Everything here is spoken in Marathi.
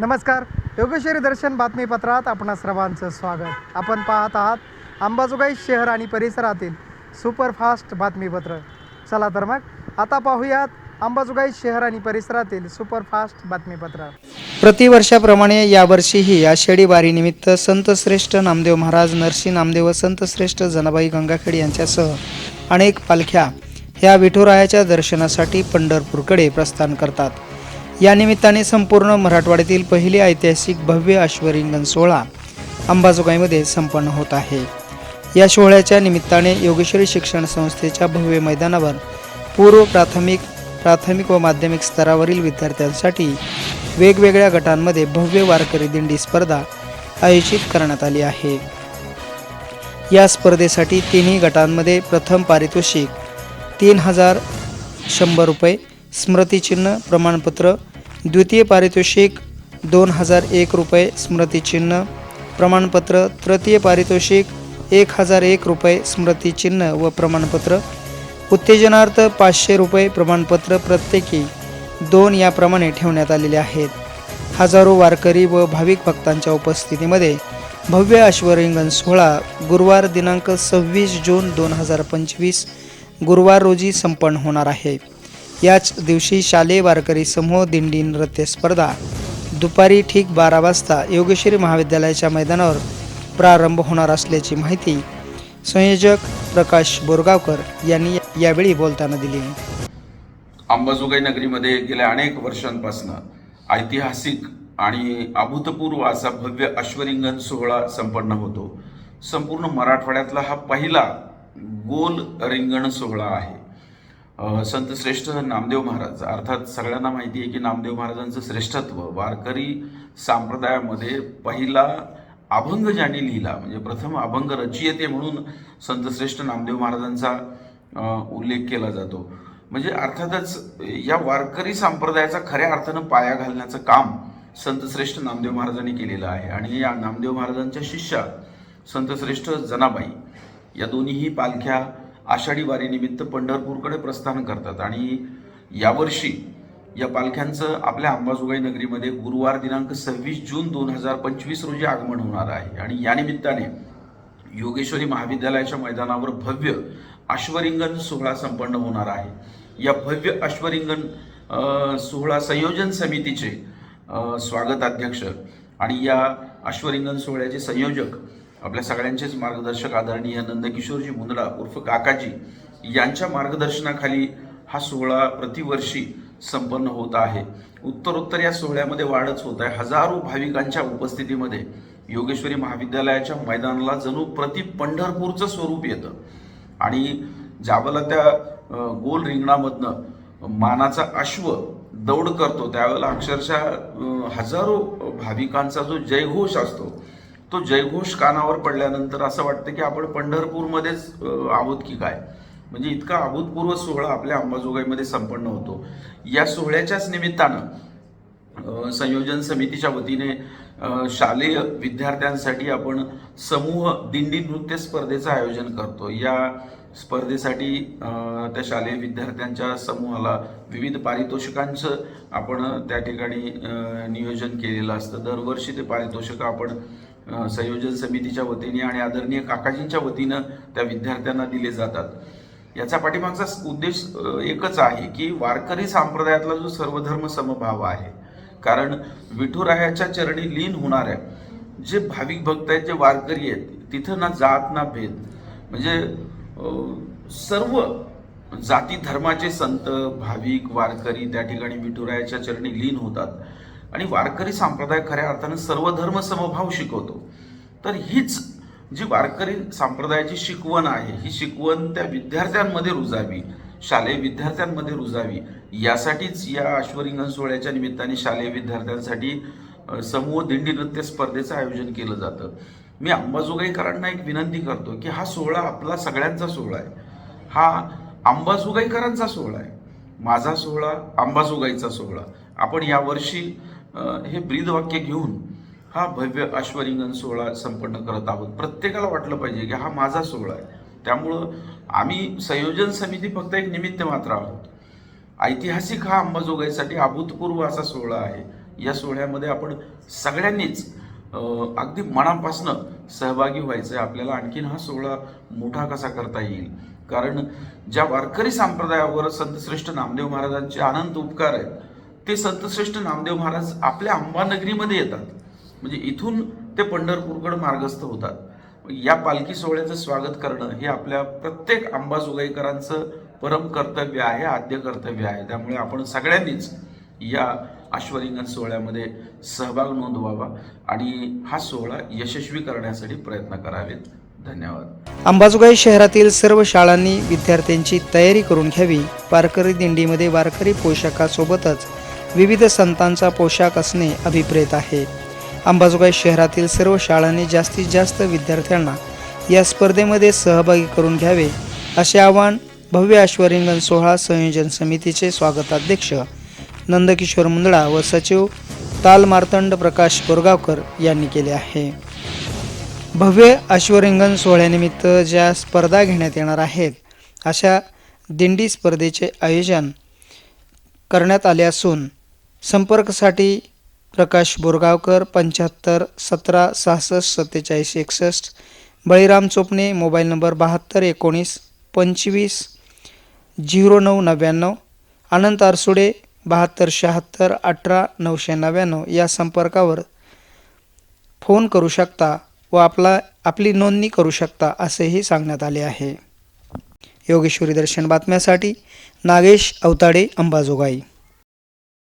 नमस्कार. योगेश्वरी दर्शन बातमीपत्रात आपण सर्वांचं स्वागत. आपण पाहत आहात अंबाजोगाई शहर आणि परिसरातील सुपरफास्ट बातमीपत्र. चला तर मग आता पाहूयात अंबाजोगाई शहर आणि परिसरातील सुपरफास्ट बातमीपत्र. प्रतिवर्षाप्रमाणे यावर्षीही आषाढी वारीनिमित्त संतश्रेष्ठ नामदेव महाराज नरसी नामदेव व संतश्रेष्ठ जनाबाई गंगाखेड यांच्यासह अनेक पालख्या ह्या विठुरायाच्या दर्शनासाठी पंढरपूरकडे प्रस्थान करतात. या निमित्ताने संपूर्ण मराठवाड्यातील पहिली ऐतिहासिक भव्य अश्वरिंगण सोहळा अंबाजोगाईमध्ये संपन्न होत आहे. या सोहळ्याच्या निमित्ताने योगेश्वरी शिक्षण संस्थेच्या भव्य मैदानावर पूर्व प्राथमिक प्राथमिक व माध्यमिक स्तरावरील विद्यार्थ्यांसाठी वेगवेगळ्या गटांमध्ये भव्य वारकरी दिंडी स्पर्धा आयोजित करण्यात आली आहे. या स्पर्धेसाठी तिन्ही गटांमध्ये प्रथम पारितोषिक तीन हजार शंभर रुपये स्मृतिचिन्ह प्रमाणपत्र द्वितीय पारितोषिक दोन हजार एक रुपये स्मृतिचिन्ह प्रमाणपत्र तृतीय पारितोषिक एक हजार एक रुपये स्मृतिचिन्ह व प्रमाणपत्र. उत्तेजनार्थ पाचशे रुपये प्रमाणपत्र प्रत्येकी दोन याप्रमाणे ठेवण्यात आलेले आहेत. हजारो वारकरी व भाविक भक्तांच्या उपस्थितीमध्ये भव्य अश्वरिंगण सोहळा गुरुवार दिनांक सव्वीस जून दोन हजार पंचवीस गुरुवार रोजी संपन्न होणार आहे. याच दिवशी शालेय वारकरी समूह दिंडी नृत्य स्पर्धा. दुपारी ठीक बारा वाजता योगेश्वरी महाविद्यालयाच्या मैदानावर प्रारंभ होणार असल्याची माहिती संयोजक प्रकाश बोरगावकर यांनी यावेळी बोलताना दिली. अंबाजोगाई नगरीमध्ये गेल्या अनेक वर्षांपासून ऐतिहासिक आणि अभूतपूर्व असा भव्य अश्वरिंगण सोहळा संपन्न होतो. संपूर्ण मराठवाड्यातला हा पहिला गोल रिंगण सोहळा आहे. संत श्रेष्ठ नामदेव महाराज. अर्थात सगळ्यांना माहिती आहे की नामदेव महाराजांचं श्रेष्ठत्व वारकरी संप्रदायामध्ये पहिला अभंग ज्यांनी लिहिला म्हणजे प्रथम अभंग रचयिते म्हणून संत श्रेष्ठ नामदेव महाराजांचा उल्लेख केला जातो. म्हणजे अर्थातच या वारकरी संप्रदायाचा खऱ्या अर्थानं पाया घालण्याचं काम संत श्रेष्ठ नामदेव महाराजांनी केलेलं आहे. आणि या नामदेव महाराजांच्या शिष्या संत श्रेष्ठ जनाबाई या दोन्हीही पालख्या आषाढी वारीनिमित्त पंढरपूरकडे प्रस्थान करतात. आणि यावर्षी या पालख्यांचं आपल्या अंबाजोगाई नगरीमध्ये गुरुवार दिनांक सव्वीस जून दोन हजार पंचवीस रोजी आगमन होणार आहे. आणि या निमित्ताने योगेश्वरी महाविद्यालयाच्या मैदानावर भव्य अश्वरिंगण सोहळा संपन्न होणार आहे. या भव्य अश्वरिंगण सोहळा संयोजन समितीचे स्वागताध्यक्ष स्वागत अध्यक्ष आणि या अश्वरिंगण सोहळ्याचे संयोजक आपल्या सगळ्यांचेच मार्गदर्शक आदरणीय नंदकिशोरजी मुंदडा उर्फ काकाजी यांच्या मार्गदर्शनाखाली हा सोहळा प्रतिवर्षी संपन्न होत आहे. उत्तरोत्तर या सोहळ्यामध्ये वाढच होत आहे. हजारो भाविकांच्या उपस्थितीमध्ये योगेश्वरी महाविद्यालयाच्या मैदानाला जणू प्रति पंढरपूरचं स्वरूप येतं. आणि ज्यावेळेला त्या गोल रिंगणामधनं मानाचा अश्व दौड करतो त्यावेळेला अक्षरशः हजारो भाविकांचा जो जयघोष असतो तो जयघोष कानावर पडल्यानंतर असं वाटतं की आपण पंढरपूरमध्येच आहोत की काय? म्हणजे इतका अभूतपूर्व सोहळा आपल्या अंबाजोगाईमध्ये संपन्न होतो. या सोहळ्याच्याच निमित्तानं संयोजन समितीच्या वतीने शालेय विद्यार्थ्यांसाठी आपण समूह दिंडी नृत्य स्पर्धेचं आयोजन करतो. या स्पर्धेसाठी त्या शालेय विद्यार्थ्यांच्या समूहाला विविध पारितोषिकांचं आपण त्या ठिकाणी नियोजन केलेलं असतं. दरवर्षी ते पारितोषिकं आपण संयोजन समितीच्या वतीने आणि आदरणीय काकाजींच्या वतीनं त्या विद्यार्थ्यांना दिले जातात. याचा पाठीमागचा उद्देश एकच आहे की वारकरी संप्रदायातला जो सर्वधर्म समभाव आहे कारण विठुरायाच्या चरणी लीन होणाऱ्या जे भाविक भक्त आहेत जे वारकरी आहेत तिथं ना जात ना भेद. म्हणजे सर्व जाती धर्माचे संत भाविक वारकरी त्या ठिकाणी विठुरायाच्या चरणी लीन होतात. आणि वारकरी संप्रदाय खऱ्या अर्थानं सर्व धर्म समभाव शिकवतो. तर हीच जी वारकरी संप्रदायाची शिकवण आहे ही शिकवण त्या विद्यार्थ्यांमध्ये रुजावी शालेय विद्यार्थ्यांमध्ये रुजावी. यासाठीच या अश्वरिंगण सोहळ्याच्या निमित्ताने शालेय विद्यार्थ्यांसाठी समूह दिंडी नृत्य स्पर्धेचं आयोजन केलं जातं. मी अंबाजोगाईकरांना एक विनंती करतो की हा सोहळा आपला सगळ्यांचा सोहळा आहे. हा अंबाजोगाईकरांचा सोहळा आहे. माझा सोहळा अंबाजोगाईचा सोहळा. आपण यावर्षी हे हे ब्रीदवाक्य घेऊन हा भव्य अश्वरिंगण सोहळा संपन्न करत आहोत. प्रत्येकाला वाटलं पाहिजे की हा माझा सोहळा आहे. त्यामुळं आम्ही संयोजन समिती फक्त एक निमित्त मात्र आहोत. ऐतिहासिक हा अंबाजोगाईसाठी अभूतपूर्व असा सोहळा आहे. या सोहळ्यामध्ये आपण सगळ्यांनीच अगदी मनापासनं सहभागी व्हायचं आहे आपल्याला आणखीन हा सोहळा मोठा कसा करता येईल? कारण ज्या वारकरी संप्रदायावर संतश्रेष्ठ नामदेव महाराजांचे अनंत उपकार आहेत ते संतश्रेष्ठ नामदेव महाराज आपल्या अंबानगरीमध्ये येतात. म्हणजे इथून ते पंढरपूरकडे मार्गस्थ होतात. या पालखी सोहळ्याचं स्वागत करणं हे आपल्या प्रत्येक अंबाजोगाईकरांचं परम कर्तव्य आहे आद्य कर्तव्य आहे. त्यामुळे आपण सगळ्यांनीच या अश्वरिंगण सोहळ्यामध्ये सहभाग नोंदवावा आणि हा सोहळा यशस्वी करण्यासाठी प्रयत्न करावेत. धन्यवाद. अंबाजोगाई शहरातील सर्व शाळांनी विद्यार्थ्यांची तयारी करून घ्यावी. वारकरी दिंडीमध्ये वारकरी पोशाखासोबतच विविध संतांचा पोशाख असणे अभिप्रेत आहे. अंबाजोगाई शहरातील सर्व शाळांनी जास्तीत जास्त विद्यार्थ्यांना या स्पर्धेमध्ये सहभागी करून घ्यावे असे आवाहन भव्य अश्वरिंगण सोहळा संयोजन समितीचे स्वागताध्यक्ष नंदकिशोर मुंदडा व सचिव ताल मार्तंड प्रकाश बोरगावकर यांनी केले आहे. भव्य अश्वरिंगण सोहळ्यानिमित्त ज्या स्पर्धा घेण्यात येणार आहेत अशा दिंडी स्पर्धेचे आयोजन करण्यात आले असून संपर्कसाठी प्रकाश बोरगावकर पंच्याहत्तर सतरा सहासष्ट सत्तेचाळीस एकसष्ट बळीराम चोपणे मोबाईल नंबर बहात्तर एकोणीस पंचवीस झिरो नऊ नव्याण्णव अनंत आरसुडे बहात्तर शहात्तर अठरा नऊशे नव्याण्णव या संपर्कावर फोन करू शकता व आपला आपली नोंदणी करू शकता असेही सांगण्यात आले आहे. योगेश्वरी दर्शन बातम्यासाठी नागेश अवताडे अंबाजोगाई.